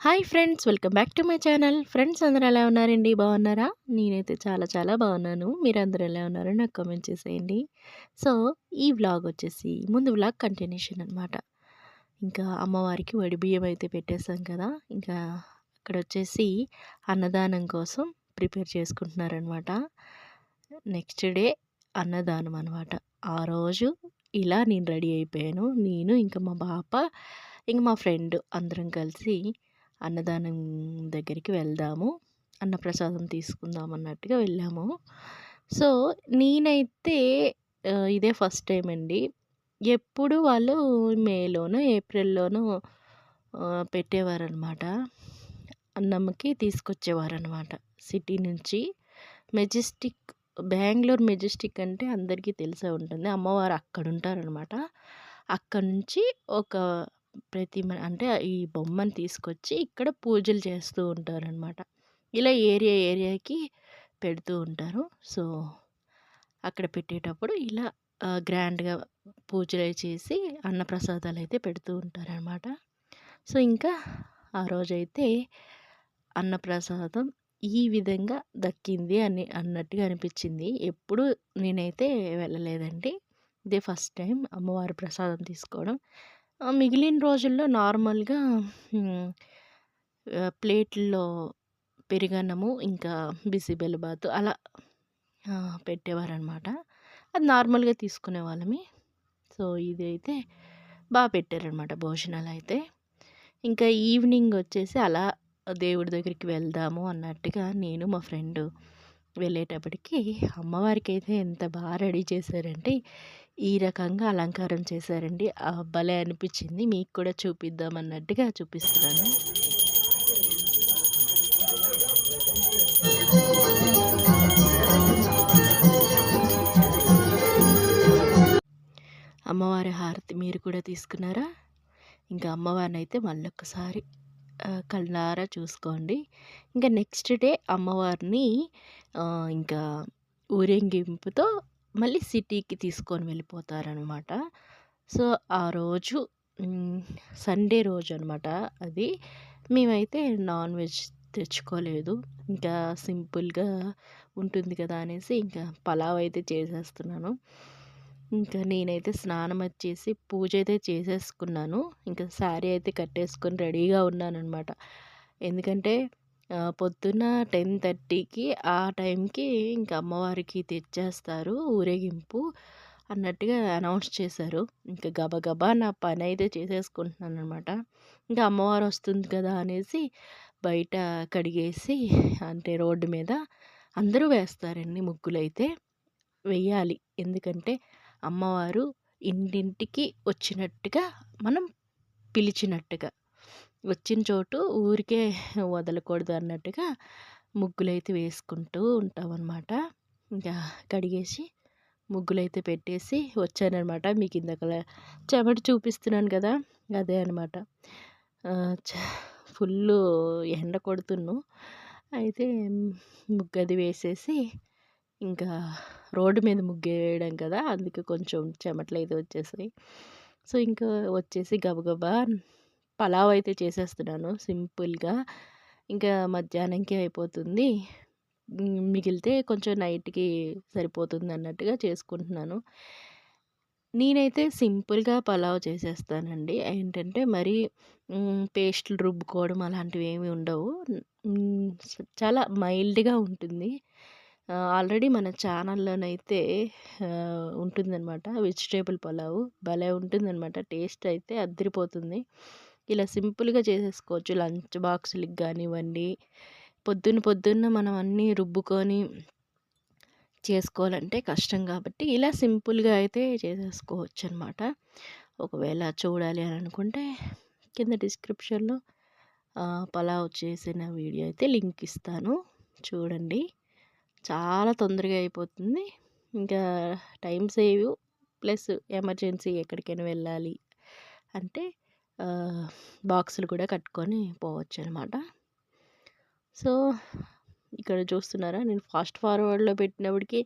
Hi friends welcome back to my channel. Friends అందరూ ఎలా ఉన్నారండి? బాగున్నారా? నేనైతే చాలా చాలా బాగున్నాను. మీరు ఎలా ఉన్నారో నాకు కామెంట్ చేసేయండి. సో ఈ వ్లాగ్ వచ్చేసి ముందు వ్లాగ్ కంటిన్యూషన్ అనమాట ఇంకా అమ్మవారికి వడి బియ్యం అయితే పెట్టేశాం కదా ఇంకా అక్కడ వచ్చేసి అన్నదానం కోసం ప్రిపేర్ చేసుకుంటున్నారనమాట నెక్స్ట్ డే అన్నదానం అనమాట ఆ రోజు ఇలా నేను రెడీ అయిపోయాను. నేను ఇంకా మా పాప ఇంక మా ఫ్రెండ్ అందరం కలిసి అన్నదానం దగ్గరికి వెళ్దాము అన్నప్రసాదం తీసుకుందాం అన్నట్టుగా వెళ్ళాము. సో నేనైతే ఇదే ఫస్ట్ టైం అండి. ఎప్పుడు వాళ్ళు మేలోనో ఏప్రిల్లోనో పెట్టేవారనమాట అన్నంకి తీసుకొచ్చేవారనమాట సిటీ నుంచి. మెజెస్టిక్ బెంగళూరు మెజెస్టిక్ అంటే అందరికీ తెలిసే ఉంటుంది. అమ్మవారు అక్కడ ఉంటారనమాట అక్కడ నుంచి ఒక ప్రతిమ అంటే ఈ బొమ్మను తీసుకొచ్చి ఇక్కడ పూజలు చేస్తూ ఉంటారనమాట. ఇలా ఏరియా ఏరియాకి పెడుతూ ఉంటారు. సో అక్కడ పెట్టేటప్పుడు ఇలా గ్రాండ్గా పూజలు చేసి అన్నప్రసాదాలు అయితే పెడుతూ ఉంటారనమాట. సో ఇంకా ఆ రోజైతే అన్నప్రసాదం ఈ విధంగా దక్కింది అని అన్నట్టుగా అనిపించింది. ఎప్పుడు నేనైతే వెళ్ళలేదండి. ఇదే ఫస్ట్ టైం అమ్మవారి ప్రసాదం తీసుకోవడం. మిగిలిన రోజుల్లో నార్మల్‌గా ప్లేట్లో పెరుగన్నము, ఇంకా బిసిబెల్బాత్ అలా పెట్టేవారనమాట. అది నార్మల్‌గా తీసుకునే వాళ్ళమి సో, ఇదైతే బాగా పెట్టారనమాట భోజనాలు అయితే ఇంకా ఈవినింగ్ వచ్చేసి అలా దేవుడి దగ్గరికి వెళ్దాము అన్నట్టుగా నేను, మా ఫ్రెండు వెళ్ళేటప్పటికి అమ్మవారికైతే ఎంత బాగా రెడీ చేశారంటే ఈ రకంగా అలంకారం చేశారండి. భలే అనిపించింది. మీకు కూడా చూపిద్దాం అన్నట్టుగా చూపిస్తున్నాను. అమ్మవారి హారతి మీరు కూడా తీసుకున్నారా? ఇంకా అమ్మవారిని అయితే మళ్ళొక్కసారి కళ్ళారా చూసుకోండి. ఇంకా నెక్స్ట్ డే అమ్మవారిని ఇంకా ఊరేగింపుతో మళ్ళీ సిటీకి తీసుకొని వెళ్ళిపోతారనమాట. సో ఆ రోజు సండే రోజు అనమాట అది. మేమైతే నాన్ వెజ్ తెచ్చుకోలేదు. ఇంకా సింపుల్గా ఉంటుంది కదా అనేసి ఇంకా పలావ్ అయితే చేసేస్తున్నాను. ఇంకా నేనైతే స్నానం వచ్చేసి పూజ అయితే చేసేసుకున్నాను. ఇంకా శారీ అయితే కట్టేసుకొని రెడీగా ఉన్నాను అనమాట ఎందుకంటే పొద్దున్న టెన్ థర్టీకి ఆ టైంకి ఇంకా అమ్మవారికి తెచ్చేస్తారు ఊరేగింపు అన్నట్టుగా అనౌన్స్ చేశారు. ఇంకా గబగబా నా పని అయితే చేసేసుకుంటున్నాను అనమాట ఇంకా అమ్మవారు వస్తుంది కదా అనేసి బయట కడిగేసి అంటే రోడ్డు మీద అందరూ వేస్తారండి ముగ్గులైతే. వెయ్యాలి. ఎందుకంటే అమ్మవారు ఇంటింటికి వచ్చినట్టుగా మనం పిలిచినట్టుగా. వచ్చిన చోటు ఊరికే వదలకూడదు అన్నట్టుగా ముగ్గులైతే వేసుకుంటూ ఉంటామన్నమాట. ఇంకా కడిగేసి ముగ్గులైతే పెట్టేసి వచ్చానమాట మీకు ఇందాక చెమట చూపిస్తున్నాను కదా అదే అనమాట ఫుల్ ఎండ కొడుతున్ను. అయితే ముగ్గు అది వేసేసి ఇంకా రోడ్డు మీద ముగ్గు వేయడం కదా అందుకే కొంచెం చెమటలు అయితే వచ్చేసాయి. సో ఇంకా వచ్చేసి గబగబా పలావ్ అయితే చేసేస్తున్నాను సింపుల్గా. ఇంకా మధ్యాహ్నంకి అయిపోతుంది. మిగిలితే కొంచెం నైట్కి సరిపోతుంది అన్నట్టుగా చేసుకుంటున్నాను. నేనైతే సింపుల్గా పలావ్ చేసేస్తానండి. ఏంటంటే మరి పేస్ట్లు రుబ్బుకోవడం అలాంటివి ఏమి ఉండవు. చాలా మైల్డ్గా ఉంటుంది. ఆల్రెడీ మన ఛానల్లోనైతే ఉంటుందన్నమాట. వెజిటేబుల్ పలావ్ భలే ఉంటుందన్నమాట. టేస్ట్ అయితే అద్దరిపోతుంది. ఇలా సింపుల్గా చేసేసుకోవచ్చు. లంచ్ బాక్సులకి కానివ్వండి పొద్దున్న పొద్దున్న మనం అన్నీ రుబ్బుకొని చేసుకోవాలంటే కష్టం కాబట్టి ఇలా సింపుల్గా అయితే చేసేసుకోవచ్చు అనమాట ఒకవేళ చూడాలి అని అనుకుంటే కింద డిస్క్రిప్షన్లో పలావ్ చేసిన వీడియో అయితే లింక్ ఇస్తాను. చూడండి. చాలా తొందరగా అయిపోతుంది. ఇంకా టైం సేవ్ ప్లస్ ఎమర్జెన్సీ ఎక్కడికైనా వెళ్ళాలి అంటే బాక్సులు కూడా కట్టుకొని పోవచ్చు అనమాట సో ఇక్కడ చూస్తున్నారా? నేను ఫాస్ట్ ఫార్వర్డ్లో పెట్టినప్పటికీ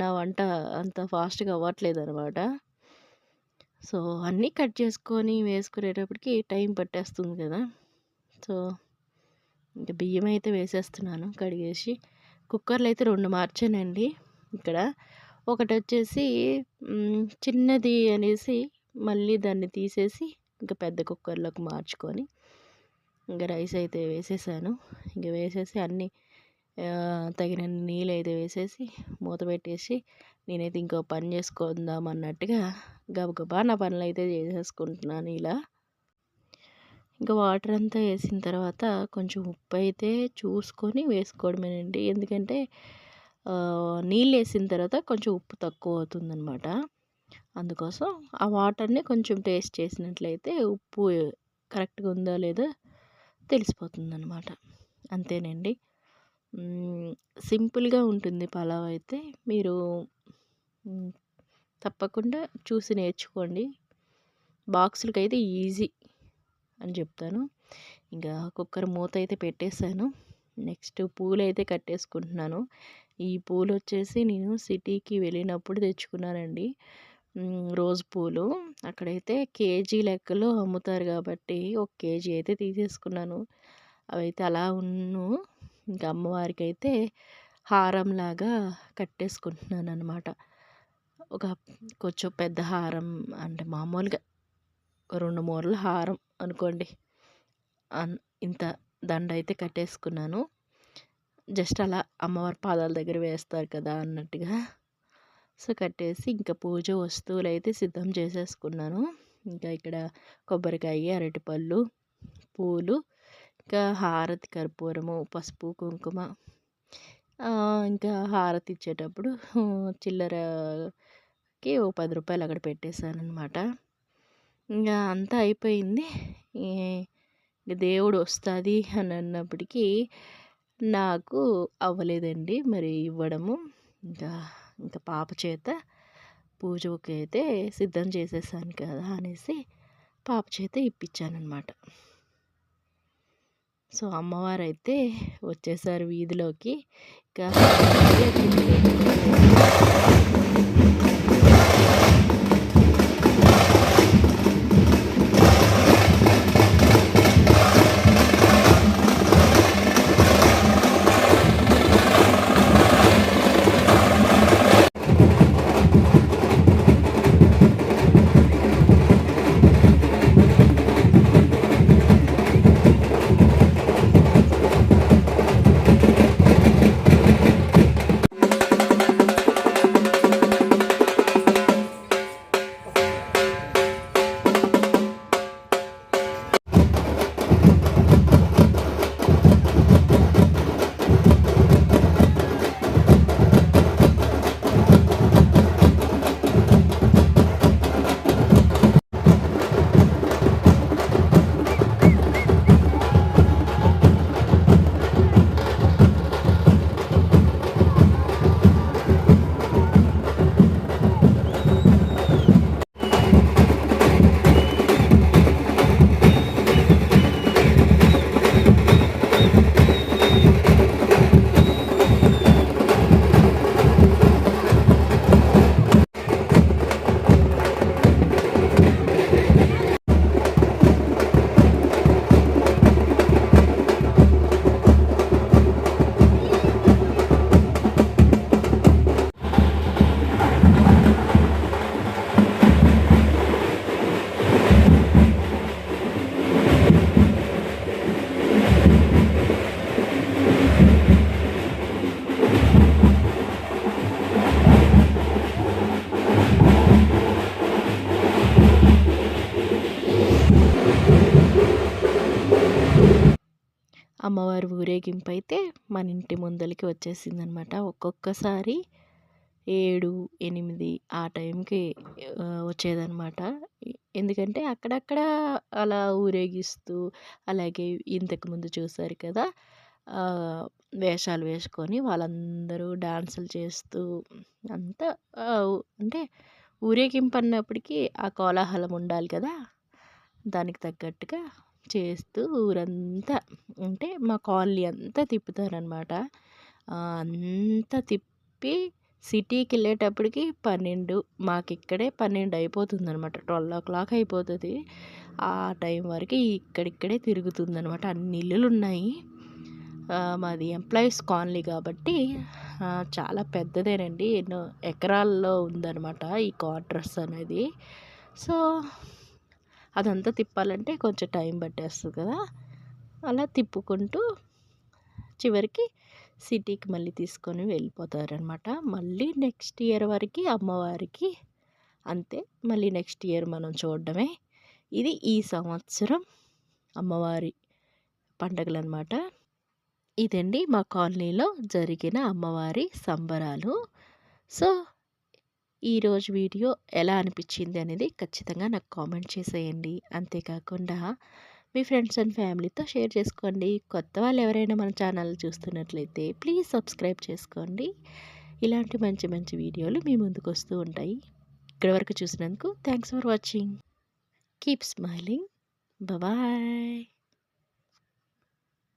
నా వంట అంత ఫాస్ట్గా అవ్వట్లేదు అనమాట సో అన్నీ కట్ చేసుకొని వేసుకునేటప్పటికి టైం పట్టేస్తుంది కదా. సో ఇంకా బియ్యం అయితే వేసేస్తున్నాను కడిగేసి. కుక్కర్లు అయితే రెండు మార్చానండి. ఇక్కడ ఒకటి వచ్చేసి చిన్నది అనేసి మళ్ళీ దాన్ని తీసేసి ఇంకా పెద్ద కుక్కర్లోకి మార్చుకొని ఇంకా రైస్ అయితే వేసేసాను. ఇంకా వేసేసి అన్నీ తగిన నీళ్ళు అయితే వేసేసి మూత పెట్టేసి నేనైతే ఇంకో పని చేసుకుందాం అన్నట్టుగా గబగబా నా పనులు అయితే చేసేసుకుంటున్నాను ఇలా. ఇంకా వాటర్ అంతా వేసిన తర్వాత కొంచెం ఉప్పు అయితే చూసుకొని వేసుకోవడమేనండి. ఎందుకంటే నీళ్ళు వేసిన తర్వాత కొంచెం ఉప్పు తక్కువ అవుతుందన్నమాట. అందుకోసం ఆ వాటర్ని కొంచెం టేస్ట్ చేసినట్లయితే ఉప్పు కరెక్ట్గా ఉందో లేదో తెలిసిపోతుంది అనమాట అంతేనండి సింపుల్గా ఉంటుంది పలావ్ అయితే. మీరు తప్పకుండా చూసి నేర్చుకోండి. బాక్సులకి అయితే ఈజీ అని చెప్తాను. ఇంకా కుక్కర్ మూత అయితే పెట్టేశాను. నెక్స్ట్ పూలు అయితే కట్టేసుకుంటున్నాను. ఈ పూలు వచ్చేసి నేను సిటీకి వెళ్ళినప్పుడు తెచ్చుకున్నానండి. రోజ్ పూలు. అక్కడైతే కేజీ లెక్కలో అమ్ముతారు కాబట్టి ఒక కేజీ అయితే తీసేసుకున్నాను. అవైతే అలా ఉన్ను ఇంకా అమ్మవారికి అయితే హారంలాగా కట్టేసుకుంటున్నాను అనమాట ఒక కొంచెం పెద్ద హారం అంటే మామూలుగా రెండు మూరల హారం అనుకోండి. ఇంత దండ అయితే కట్టేసుకున్నాను. జస్ట్ అలా అమ్మవారి పాదాల దగ్గర వేస్తారు కదా అన్నట్టుగా. సో కట్టేసి ఇంకా పూజ వస్తువులు అయితే సిద్ధం చేసేసుకున్నాను. ఇంకా ఇక్కడ కొబ్బరికాయ అరటిపళ్ళు పూలు ఇంకా హారతి కర్పూరము పసుపు కుంకుమ ఇంకా హారతి ఇచ్చేటప్పుడు చిల్లరకి ఓ పది రూపాయలు అక్కడ పెట్టేశానమాట ఇంకా అంతా అయిపోయింది. దేవుడు వస్తుంది అని అన్నప్పటికీ నాకు అవ్వలేదండి. మరి ఇవ్వడము ఇంకా ఇంకా పాప చేత పూజకి అయితే సిద్ధం చేసేసాను కదా అనేసి పాప చేత ఇప్పించానమాట సో అమ్మవారు అయితే వచ్చేసారు వీధిలోకి. ఇంకా అమ్మవారి ఊరేగింపు అయితే మన ఇంటి ముందరికి వచ్చేసిందనమాట. ఒక్కొక్కసారి ఏడు ఎనిమిది ఆ టైంకి వచ్చేదనమాట. ఎందుకంటే అక్కడక్కడ అలా ఊరేగిస్తూ అలాగే ఇంతకుముందు చూసారు కదా వేషాలు వేసుకొని వాళ్ళందరూ డాన్సులు చేస్తూ అంతా అంటే ఊరేగింపు అన్నప్పటికీ ఆ కోలాహలం ఉండాలి కదా దానికి తగ్గట్టుగా చేస్తూ ఊరంతా అంటే మా కాలనీ అంతా తిప్పుతారనమాట అంతా తిప్పి సిటీకి వెళ్ళేటప్పటికి పన్నెండు మాకు ఇక్కడే పన్నెండు అయిపోతుంది అనమాట ట్వెల్వ్ ఓ క్లాక్ అయిపోతుంది. ఆ టైం వరకు ఇక్కడిక్కడే తిరుగుతుందనమాట అన్ని ఇల్లులు ఉన్నాయి మాది ఎంప్లాయీస్ కాలనీ కాబట్టి చాలా పెద్దదేనండి. ఎన్నో ఎకరాల్లో ఉందన్నమాట ఈ క్వార్టర్స్ అనేది. సో అదంతా తిప్పాలంటే కొంచెం టైం పట్టేస్తుంది కదా. అలా తిప్పుకుంటూ చివరికి సిటీకి మళ్ళీ తీసుకొని వెళ్ళిపోతారనమాట మళ్ళీ నెక్స్ట్ ఇయర్ వరకు అమ్మవారికి అంతే. మళ్ళీ నెక్స్ట్ ఇయర్ మనం చూడడమే. ఇది ఈ సంవత్సరం అమ్మవారి పండగలు అనమాట ఇదండి మా కాలనీలో జరిగిన అమ్మవారి సంబరాలు. సో ఈరోజు వీడియో ఎలా అనిపించింది అనేది ఖచ్చితంగా నాకు కామెంట్ చేసేయండి. అంతేకాకుండా మీ ఫ్రెండ్స్ అండ్ ఫ్యామిలీతో షేర్ చేసుకోండి. కొత్త వాళ్ళు ఎవరైనా మన ఛానల్ చూస్తున్నట్లయితే ప్లీజ్ సబ్స్క్రైబ్ చేసుకోండి. ఇలాంటి మంచి మంచి వీడియోలు మీ ముందుకు వస్తూ ఉంటాయి. ఇక్కడ వరకు చూసినందుకు thanks for watching. Keep smiling. Bye